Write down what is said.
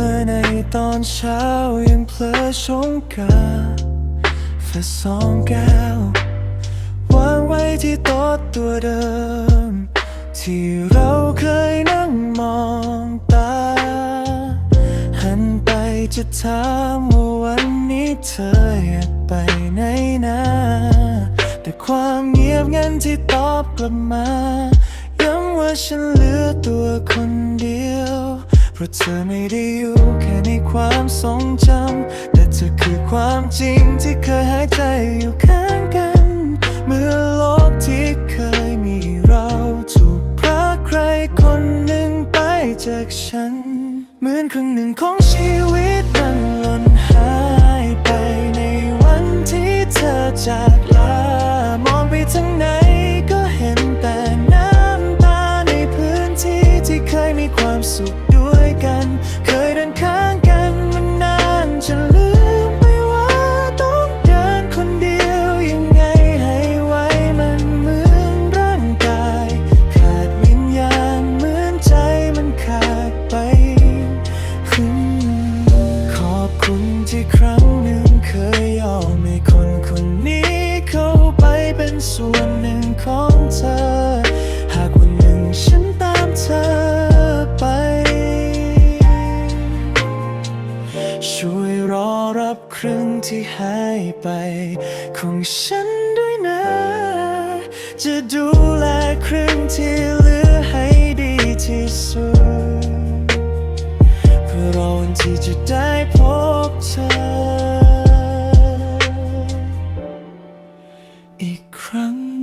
เมื่อในตอนเช้ายังเพลอชงกาแฟสองแก้ว วางไว้ที่โต๊ะตัวเดิม ที่เราเคยนั่งมองตา หันไปจะถามว่าวันนี้เธออยากไปไหนนะ แต่ความเงียบงันที่ตอบกลับมา ย้ำว่าฉันเหลือตัวคนเดียว ราะเธอไม่ได้อยู่แค่ในความทรงจำ แต่เธอคือความจริงที่เคยหายใจอยู่ข้างกัน เมื่อโลกที่เคยมีเราถูกพรากใครคนหนึ่งไปจากฉัน เหมือนครึ่งหนึ่งของชีวิตมันหล่นหายไปในวันที่เธอจากลามองไปทางไหนก็เห็นแต่น้ำตาในพื้นที่ที่เคยมีความสุข วยกัน เคยเดินข้างกันมานานจะลืมไม่ว่าต้องเดินคนเดียวยังไงให้ไหวมันเหมือนร่างกาย ขาดวิญญาณเหมือนใจมันขาดไป ขอบคุณที่ครั้ง ที่หายไป ของฉันด้วยนะ จะดูแลครึ่งที่เหลือให้ดีที่สุด เพื่อรอวันที่จะได้พบเธอ อีกครั้ง